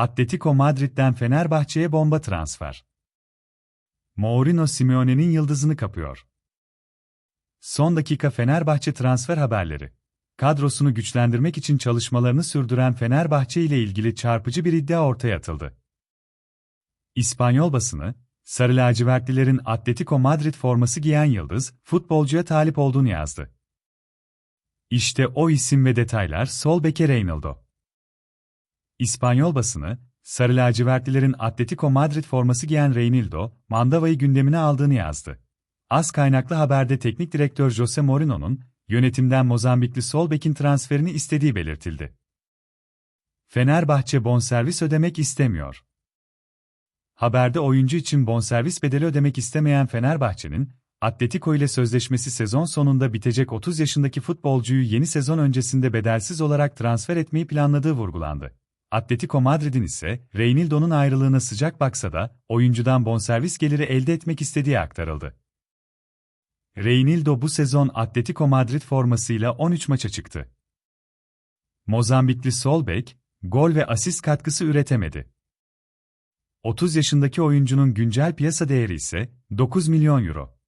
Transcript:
Atletico Madrid'den Fenerbahçe'ye bomba transfer. Mourinho Simeone'nin yıldızını kapıyor. Son dakika Fenerbahçe transfer haberleri. Kadrosunu güçlendirmek için çalışmalarını sürdüren Fenerbahçe ile ilgili çarpıcı bir iddia ortaya atıldı. İspanyol basını, Sarı lacivertlilerin Atletico Madrid forması giyen yıldız, futbolcuya talip olduğunu yazdı. İşte o isim ve detaylar sol beke Reynaldo. İspanyol basını, Sarı lacivertlilerin Atletico Madrid forması giyen Reynaldo, Mandava'yı gündemine aldığını yazdı. Az kaynaklı haberde teknik direktör Jose Mourinho'nun, yönetimden Mozambikli sol bekin transferini istediği belirtildi. Fenerbahçe bonservis ödemek istemiyor. Haberde oyuncu için bonservis bedeli ödemek istemeyen Fenerbahçe'nin, Atletico ile sözleşmesi sezon sonunda bitecek 30 yaşındaki futbolcuyu yeni sezon öncesinde bedelsiz olarak transfer etmeyi planladığı vurgulandı. Atletico Madrid'in ise Reynildo'nun ayrılığına sıcak baksa da oyuncudan bonservis geliri elde etmek istediği aktarıldı. Reynildo bu sezon Atletico Madrid formasıyla 13 maça çıktı. Mozambikli sol bek, gol ve asist katkısı üretemedi. 30 yaşındaki oyuncunun güncel piyasa değeri ise 9 milyon euro.